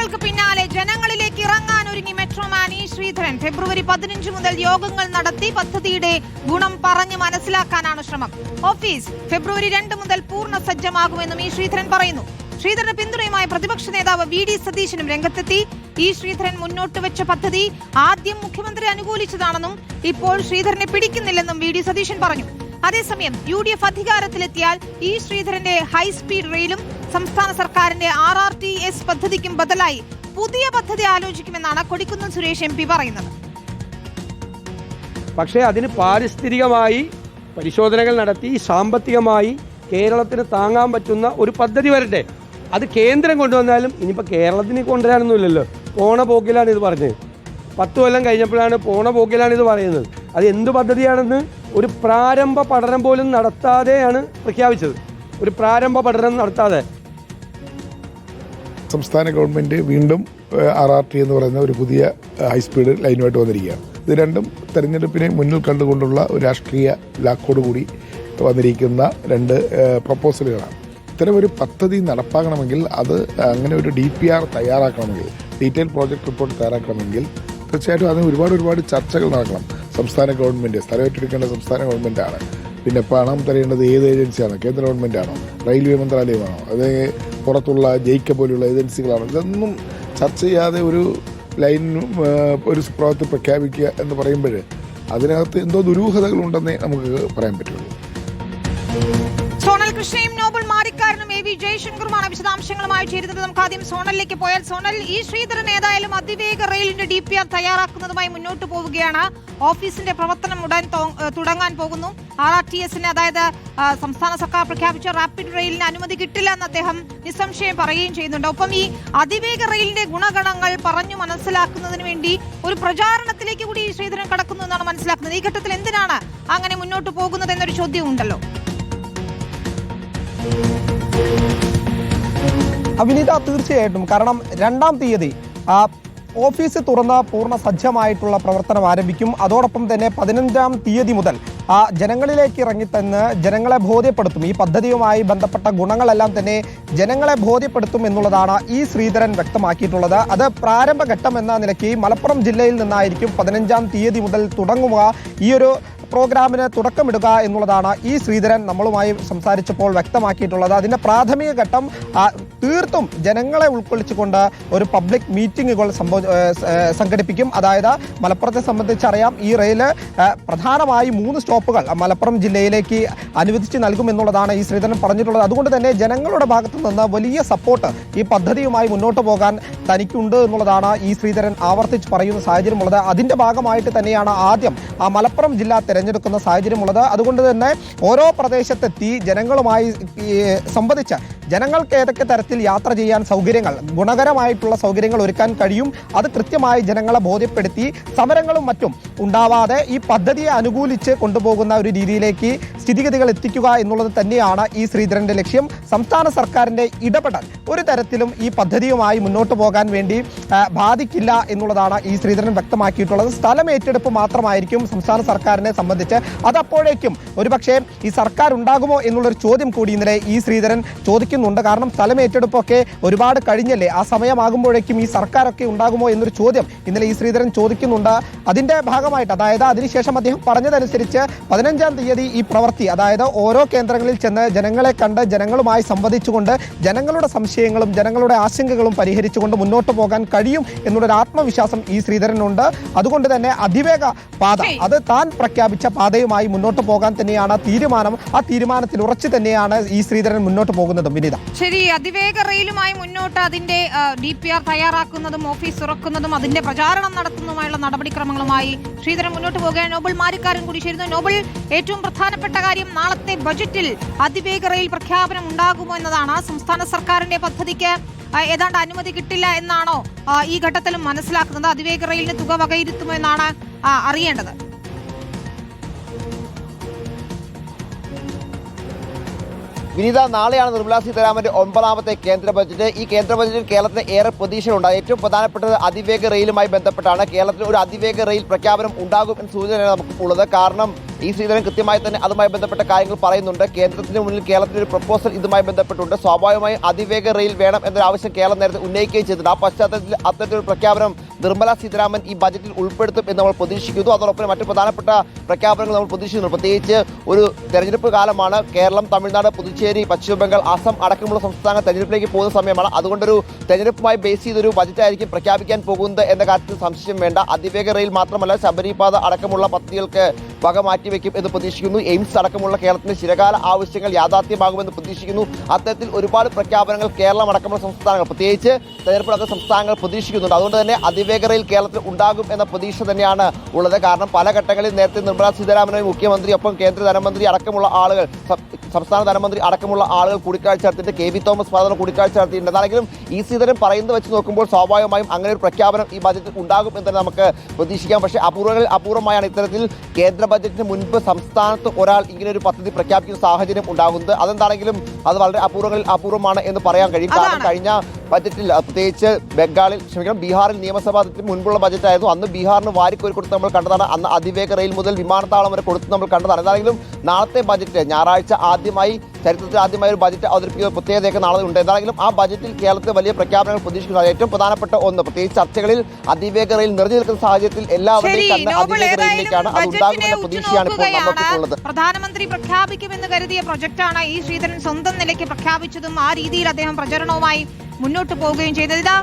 വാർത്തകൾക്ക് പിന്നാലെ ജനങ്ങളിലേക്ക് ഇറങ്ങാൻ ഒരുങ്ങി മെട്രോമാൻ ഇ ശ്രീധരൻ. ഫെബ്രുവരി പതിനഞ്ച് മുതൽ യോഗങ്ങൾ നടത്തി പദ്ധതിയുടെ ഗുണം പറഞ്ഞ് മനസ്സിലാക്കാനാണ് ശ്രമം. ഓഫീസ് ഫെബ്രുവരി രണ്ട് മുതൽ പൂർണ സജ്ജമാകുമെന്നും ഇ ശ്രീധരൻ പറയുന്നു. ശ്രീധരന് പിന്തുണയുമായി പ്രതിപക്ഷ നേതാവ് വി ഡി സതീശനും രംഗത്തെത്തി. ഇ ശ്രീധരൻ മുന്നോട്ട് വെച്ച പദ്ധതി ആദ്യം മുഖ്യമന്ത്രി അനുകൂലിച്ചതാണെന്നും ഇപ്പോൾ ശ്രീധരനെ പിടിക്കുന്നില്ലെന്നും വി ഡി സതീശൻ പറഞ്ഞു. അതേസമയം യു ഡി എഫ് അധികാരത്തിലെത്തിയാൽ ഇ ശ്രീധരന്റെ ഹൈസ്പീഡ് റെയിലും സംസ്ഥാന സർക്കാരിന്റെ ആർ ആർ ടി എസ് പദ്ധതിക്കും ബദലായി പുതിയ പദ്ധതി ആലോചിക്കുമെന്നാണ് കൊടിക്കുന്നിൽ സുരേഷ് എം പി പറയുന്നത്. പക്ഷേ അതിന് പാരിസ്ഥിതികമായി പരിശോധനകൾ നടത്തി സാമ്പത്തികമായി കേരളത്തിന് താങ്ങാൻ പറ്റുന്ന ഒരു പദ്ധതി വരട്ടെ. അത് കേന്ദ്രം കൊണ്ടുവന്നാലും ഇനിയിപ്പോൾ കേരളത്തിന് കൊണ്ടുവരാനൊന്നുമില്ലല്ലോ. പോണ പോക്കിലാണ് ഇത് പറഞ്ഞത്. പത്ത് കൊല്ലം കഴിഞ്ഞപ്പോഴാണ് പോണ പോക്കിലാണ് ഇത് പറയുന്നത്. അത് എന്ത് പദ്ധതിയാണെന്ന് ഒരു പ്രാരംഭ പഠനം പോലും നടത്താതെയാണ് പ്രഖ്യാപിച്ചത്. ഒരു പ്രാരംഭ പഠനം നടത്താതെ. സംസ്ഥാന ഗവൺമെന്റ് വീണ്ടും ആർ ആർ ടി എന്ന് പറയുന്ന ഒരു പുതിയ ഹൈസ്പീഡ് ലൈനുമായിട്ട് വന്നിരിക്കുകയാണ്. ഇത് രണ്ടും തെരഞ്ഞെടുപ്പിനെ മുന്നിൽ കണ്ടുകൊണ്ടുള്ള ഒരു രാഷ്ട്രീയ ലാക്കോട് കൂടി വന്നിരിക്കുന്ന രണ്ട് പ്രപ്പോസലുകളാണ് ഇത്തരം ഒരു പദ്ധതി നടപ്പാക്കണമെങ്കിൽ അത് അങ്ങനെ ഒരു ഡി പി ആർ തയ്യാറാക്കണമെങ്കിൽ ഡീറ്റെയിൽ പ്രോജക്ട് റിപ്പോർട്ട് തയ്യാറാക്കണമെങ്കിൽ തീർച്ചയായിട്ടും അതിന് ഒരുപാട് ഒരുപാട് ചർച്ചകൾ നടക്കണം. സംസ്ഥാന ഗവൺമെന്റ് സ്ഥലം ഏറ്റെടുക്കേണ്ട സംസ്ഥാന ഗവൺമെന്റാണ് പിന്നെ പണം തരേണ്ടത് ഏത് ഏജൻസിയാണ്? കേന്ദ്ര ഗവൺമെന്റാണോ റെയിൽവേ മന്ത്രാലയമാണോ? അത് പുറത്തുള്ള ജയിക്ക പോലുള്ള ഏജൻസികളാണ്. ഇതൊന്നും ചർച്ച ചെയ്യാതെ ഒരു ലൈൻ ഒരു പ്രവൃത്തി പ്രഖ്യാപിക്കുക എന്ന് പറയുമ്പോൾ അതിനകത്ത് എന്തോ ദുരൂഹതകളുണ്ടെന്നേ നമുക്ക് പറയാൻ പറ്റുള്ളൂ. സോണൽ കൃഷ്ണയും നോബൽ മാരിക്കാരനും എ വി ജയശങ്കറുമാണ് വിശദാംശങ്ങളുമായി ചേരുന്നത്. നമുക്ക് ആദ്യം സോണലിലേക്ക് പോയാൽ സോണൽ ഈ ശ്രീധരൻ ഏതായാലും അതിവേഗ റെയിലിന്റെ ഡി പി ആർ തയ്യാറാക്കുന്നതുമായി മുന്നോട്ട് പോവുകയാണ്. ഓഫീസിന്റെ പ്രവർത്തനം ഉടൻ തുടങ്ങാൻ പോകുന്നു. ആർ ആർ ടി എസിന് അതായത് സംസ്ഥാന സർക്കാർ പ്രഖ്യാപിച്ച റാപ്പിഡ് റെയിലിന് അനുമതി കിട്ടില്ല എന്ന് അദ്ദേഹം നിസ്സംശയം പറയുകയും ചെയ്യുന്നുണ്ട്. ഒപ്പം ഈ അതിവേഗ റെയിലിന്റെ ഗുണഗണങ്ങൾ പറഞ്ഞു മനസ്സിലാക്കുന്നതിന് വേണ്ടി ഒരു പ്രചാരണത്തിലേക്ക് കൂടി ഈ ശ്രീധരൻ കടക്കുന്നു എന്നാണ് മനസ്സിലാക്കുന്നത്. ഈ ഘട്ടത്തിൽ എന്തിനാണ് അങ്ങനെ മുന്നോട്ട് പോകുന്നത് എന്നൊരു ചോദ്യം ഉണ്ടല്ലോ അവിനീത തീർച്ചയായിട്ടും. കാരണം രണ്ടാം തീയതി ആ ഓഫീസ് തുറന്ന പൂർണ സജ്ജമായിട്ടുള്ള പ്രവർത്തനം ആരംഭിക്കും. അതോടൊപ്പം തന്നെ പതിനഞ്ചാം തീയതി മുതൽ ആ ജനങ്ങളിലേക്ക് ഇറങ്ങിത്തന്ന് ജനങ്ങളെ ബോധ്യപ്പെടുത്തും. ഈ പദ്ധതിയുമായി ബന്ധപ്പെട്ട ഗുണങ്ങളെല്ലാം തന്നെ ജനങ്ങളെ ബോധ്യപ്പെടുത്തും എന്നുള്ളതാണ് ഈ ശ്രീധരൻ വ്യക്തമാക്കിയിട്ടുള്ളത്. അത് പ്രാരംഭഘട്ടം എന്ന നിലയ്ക്ക് മലപ്പുറം ജില്ലയിൽ നിന്നായിരിക്കും പതിനഞ്ചാം തീയതി മുതൽ തുടങ്ങുക. ഈ ഒരു പ്രോഗ്രാമിന് തുടക്കമിടുക എന്നുള്ളതാണ് ഈ ശ്രീധരൻ നമ്മളുമായി സംസാരിച്ചപ്പോൾ വ്യക്തമാക്കിയിട്ടുള്ളത്. അതിന്റെ പ്രാഥമിക ഘട്ടം തീർത്തും ജനങ്ങളെ ഉൾക്കൊള്ളിച്ചുകൊണ്ട് ഒരു പബ്ലിക് മീറ്റിങ്ങുകൾ സംഘടിപ്പിക്കും. അതായത് മലപ്പുറത്തെ സംബന്ധിച്ചറിയാം ഈ റെയിൽ പ്രധാനമായും മൂന്ന് സ്റ്റോപ്പുകൾ മലപ്പുറം ജില്ലയിലേക്ക് അനുവദിച്ച് നൽകുമെന്നുള്ളതാണ് ഈ ശ്രീധരൻ പറഞ്ഞിട്ടുള്ളത്. അതുകൊണ്ട് തന്നെ ജനങ്ങളുടെ ഭാഗത്തു നിന്ന് വലിയ സപ്പോർട്ട് ഈ പദ്ധതിയുമായി മുന്നോട്ട് പോകാൻ തനിക്കുണ്ട് എന്നുള്ളതാണ് ഈ ശ്രീധരൻ ആവർത്തിച്ച് പറയുന്ന സാഹചര്യമുള്ളത്. അതിന്റെ ഭാഗമായിട്ട് തന്നെയാണ് ആദ്യം ആ മലപ്പുറം ജില്ല തിരഞ്ഞെടുക്കുന്ന സാഹചര്യമുള്ളത്. അതുകൊണ്ട് തന്നെ ഓരോ പ്രദേശത്തെത്തി ജനങ്ങളുമായി സംബന്ധിച്ച് ജനങ്ങൾക്ക് ഏതൊക്കെ തരത്തിൽ യാത്ര ചെയ്യാൻ സൗകര്യങ്ങൾ ഗുണകരമായിട്ടുള്ള സൗകര്യങ്ങൾ ഒരുക്കാൻ കഴിയും അത് കൃത്യമായി ജനങ്ങളെ ബോധ്യപ്പെടുത്തി സമരങ്ങളും മറ്റും ഉണ്ടാവാതെ ഈ പദ്ധതിയെ അനുകൂലിച്ച് കൊണ്ടുപോകുന്ന ഒരു രീതിയിലേക്ക് സ്ഥിതിഗതികൾ എത്തിക്കുക എന്നുള്ളത് തന്നെയാണ് ഈ ശ്രീധരന്റെ ലക്ഷ്യം. സംസ്ഥാന സർക്കാരിന്റെ ഇടപെടൽ ഒരു തരത്തിലും ഈ പദ്ധതിയുമായി മുന്നോട്ട് പോകാൻ വേണ്ടി ബാധിക്കില്ല എന്നുള്ളതാണ് ഈ ശ്രീധരൻ വ്യക്തമാക്കിയിട്ടുള്ളത്. സ്ഥലം ഏറ്റെടുപ്പ് മാത്രമായിരിക്കും സംസ്ഥാന സർക്കാരിനെ സംബന്ധിച്ച്. അതപ്പോഴേക്കും ഒരുപക്ഷെ ഈ സർക്കാർ ഉണ്ടാകുമോ എന്നുള്ളൊരു ചോദ്യം കൂടി ഇന്നലെ ഈ ശ്രീധരൻ ചോദിക്കുന്നുണ്ട്. കാരണം സ്ഥലം ഏറ്റെടുപ്പൊക്കെ ഒരുപാട് കഴിഞ്ഞല്ലേ? ആ സമയമാകുമ്പോഴേക്കും ഈ സർക്കാരൊക്കെ ഉണ്ടാകുമോ എന്നൊരു ചോദ്യം ഇന്നലെ ഈ ശ്രീധരൻ ചോദിക്കുന്നുണ്ട്. അതിന്റെ ഭാഗമായിട്ട് അതായത് അതിനുശേഷം അദ്ദേഹം പറഞ്ഞതനുസരിച്ച് പതിനഞ്ചാം തീയതി ഈ പ്രവൃത്തി അതായത് ഓരോ കേന്ദ്രങ്ങളിൽ ചെന്ന് ജനങ്ങളെ കണ്ട് ജനങ്ങളുമായി സംവദിച്ചുകൊണ്ട് ജനങ്ങളുടെ സംശയങ്ങളും ജനങ്ങളുടെ ആശങ്കകളും പരിഹരിച്ചുകൊണ്ട് മുന്നോട്ട് പോകാൻ കഴിയും എന്നുള്ളൊരു ആത്മവിശ്വാസം ഈ ശ്രീധരനുണ്ട്. അതുകൊണ്ട് തന്നെ അതിവേഗ പാത. അത് താൻ പ്രഖ്യാപിച്ച പാതയുമായി മുന്നോട്ട് പോകാൻ തന്നെയാണ് തീരുമാനം. ആ തീരുമാനത്തിൽ ഉറച്ചു തന്നെയാണ് ഈ ശ്രീധരൻ മുന്നോട്ട് പോകുന്നതും. വിനിത. ശരി അതിവേഗ റെയിലുമായി മുന്നോട്ട് അതിന്റെ ഡി പി ആർ തയ്യാറാക്കുന്നതും ഓഫീസ് തുറക്കുന്നതും അതിന്റെ പ്രചാരണം നടത്തുന്നതുമായുള്ള നടപടിക്രമങ്ങളുമായി ശ്രീധരൻ മുന്നോട്ട് പോകുകയാണ്. നോബൽ മാരിക്കാരൻ കൂടി ചേരുന്നു. നോബൽ ഏറ്റവും പ്രധാനപ്പെട്ട കാര്യം നാളത്തെ ബജറ്റിൽ അതിവേഗ റെയിൽ പ്രഖ്യാപനം ഉണ്ടാകുമോ എന്നതാണ്. സംസ്ഥാന സർക്കാരിന്റെ പദ്ധതിക്ക് ഏതാണ്ട് അനുമതി കിട്ടില്ല എന്നാണോ ഈ ഘട്ടത്തിലും മനസ്സിലാക്കുന്നത്. അതിവേഗ റെയിലിന് തുക വകയിരുത്തുമോ എന്നാണ് അറിയേണ്ടത്. വിനീത നാളെയാണ് നിർമ്മലാ സീതാരാമന്റെ ഒമ്പതാമത്തെ കേന്ദ്ര ബജറ്റ്. ഈ കേന്ദ്ര ബജറ്റിൽ കേരളത്തിന് ഏറെ പ്രതീക്ഷയുണ്ട് ഏറ്റവും പ്രധാനപ്പെട്ടത് അതിവേഗ റെയിലുമായി ബന്ധപ്പെട്ടാണ്. കേരളത്തിൽ ഒരു അതിവേഗ റെയിൽ പ്രഖ്യാപനം ഉണ്ടാകും എന്ന സൂചനയാണ് നമുക്ക് ഉള്ളത് കാരണം ഈ ശ്രീധരൻ കൃത്യമായി തന്നെ അതുമായി ബന്ധപ്പെട്ട കാര്യങ്ങൾ പറയുന്നുണ്ട്. കേന്ദ്രത്തിന് മുന്നിൽ കേരളത്തിന് ഒരു പ്രപ്പോസൽ ഇതുമായി ബന്ധപ്പെട്ടുണ്ട്. സ്വാഭാവികമായും അതിവേഗ റെയിൽ വേണം എന്നൊരു ആവശ്യം കേരളം നേരത്തെ ഉന്നയിക്കുകയും ചെയ്തിട്ടുണ്ട്. ആ പശ്ചാത്തലത്തിൽ അത്തരത്തിലൊരു പ്രഖ്യാപനം നിർമ്മല സീതാരാമൻ ഈ ബജറ്റിൽ ഉൾപ്പെടുത്തും എന്ന് നമ്മൾ പ്രതീക്ഷിക്കുന്നു. അതോടൊപ്പം മറ്റു പ്രധാനപ്പെട്ട പ്രഖ്യാപനങ്ങൾ നമ്മൾ പ്രതീക്ഷിക്കുന്നു. പ്രത്യേകിച്ച് ഒരു തെരഞ്ഞെടുപ്പ് കാലമാണ്. കേരളം തമിഴ്നാട് പുതുച്ചേരി പശ്ചിമ ബംഗാൾ അസം അടക്കമുള്ള സംസ്ഥാന തെരഞ്ഞെടുപ്പിലേക്ക് പോകുന്ന സമയമാണ്. അതുകൊണ്ടൊരു തെരഞ്ഞെടുപ്പുമായി ബേസ് ചെയ്തൊരു ബജറ്റായിരിക്കും പ്രഖ്യാപിക്കാൻ പോകുന്നത് എന്ന കാര്യത്തിൽ സംശയം വേണ്ട. അതിവേഗ റെയിൽ മാത്രമല്ല ശബരിപാത അടക്കമുള്ള പദ്ധതികൾക്ക് വക മാറ്റിവെക്കും എന്ന് പ്രതീക്ഷിക്കുന്നു. എയിംസ് അടക്കമുള്ള കേരളത്തിന്റെ ചിരകാല ആവശ്യങ്ങൾ യാഥാർത്ഥ്യമാകുമെന്ന് പ്രതീക്ഷിക്കുന്നു. അത്തരത്തിൽ ഒരുപാട് പ്രഖ്യാപനങ്ങൾ കേരളം അടക്കമുള്ള സംസ്ഥാനങ്ങൾ പ്രത്യേകിച്ച് തെരഞ്ഞെടുപ്പ് സംസ്ഥാനങ്ങൾ പ്രതീക്ഷിക്കുന്നുണ്ട്. അതുകൊണ്ട് തന്നെ അതിവേഗതയിൽ കേരളത്തിൽ ഉണ്ടാകും എന്ന പ്രതീക്ഷ തന്നെയാണ് ഉള്ളത്. കാരണം പല ഘട്ടങ്ങളിൽ നേരത്തെ നിർമ്മലാ സീതാരാമനും മുഖ്യമന്ത്രി ഒപ്പം കേന്ദ്ര ധനമന്ത്രി അടക്കമുള്ള ആളുകൾ സംസ്ഥാന ധനമന്ത്രി അടക്കമുള്ള ആളുകൾ കൂടിക്കാഴ്ച നടത്തിയിട്ട് കെ വി തോമസ് ഫാദർ കൂടിക്കാഴ്ച നടത്തിയിട്ടുണ്ട്. എന്നാണെങ്കിലും ഈ സീതരം പറയുന്നത് വെച്ച് നോക്കുമ്പോൾ സ്വാഭാവികമായും അങ്ങനെ ഒരു പ്രഖ്യാപനം ഈ ബജറ്റിൽ ഉണ്ടാകും എന്ന് തന്നെ നമുക്ക് പ്രതീക്ഷിക്കാം. പക്ഷേ അപൂർവങ്ങളിൽ അപൂർവമായാണ് ഇത്തരത്തിൽ കേന്ദ്ര ബജറ്റിന് മുൻപ് സംസ്ഥാനത്ത് ഒരാൾ ഇങ്ങനെ ഒരു പദ്ധതി പ്രഖ്യാപിക്കുന്ന സാഹചര്യം ഉണ്ടാകുന്നത്. അതെന്താണെങ്കിലും അത് വളരെ അപൂർവങ്ങളിൽ അപൂർവമാണ് എന്ന് പറയാൻ കഴിയും. കാരണം കഴിഞ്ഞ ബജറ്റിൽ പ്രത്യേകിച്ച് ബംഗാളിൽ ക്ഷമിക്കണം ബീഹാറിൽ നിയമസഭാ മുൻപുള്ള ബജറ്റായിരുന്നു. അന്ന് ബീഹാറിന് വാരിക്കോരി കൊടുത്ത് നമ്മൾ കണ്ടതാണ്. അന്ന് അതിവേഗ റെയിൽ മുതൽ വിമാനത്താവളം വരെ കൊടുത്ത് നമ്മൾ കണ്ടതാണ്. എന്താണെങ്കിലും നാളത്തെ ബജറ്റ് ഞായറാഴ്ച ആദ്യമായി ചരിത്രത്തിൽ ആദ്യമായി ഒരു ബജറ്റ് അവതരിപ്പിക്കുന്ന പ്രത്യേകതയൊക്കെ നാളെ ഉണ്ട്. എന്താണെങ്കിലും ആ ബജറ്റിൽ കേരളത്തിൽ വലിയ പ്രഖ്യാപനങ്ങൾ പ്രതീക്ഷിക്കുന്നത് ഏറ്റവും പ്രധാനപ്പെട്ട ഒന്ന്. പ്രത്യേകിച്ച് ചർച്ചകളിൽ അതിവേഗ റെയിൽ നിറഞ്ഞു നിൽക്കുന്ന സാഹചര്യത്തിൽ എല്ലാവരുടെയും കണ്ണ് അതിവേഗ ഏതായാലും റെയിലേക്കാണ് അത് ഉണ്ടാകുമെന്ന പ്രതീക്ഷയാണ് ഇപ്പോൾ നമുക്കുള്ളത് പ്രധാനമന്ത്രി പ്രഖ്യാപിക്കുമെന്ന് കരുതിയ പ്രൊജക്ടാണ് ഈ ശ്രീധരൻ സ്വന്തം നിലയ്ക്ക് പ്രഖ്യാപിച്ചതും ആ രീതിയിൽ അദ്ദേഹം പ്രചരണവുമായി മുന്നോട്ട് പോവുകയും ചെയ്തത്. ഇതാ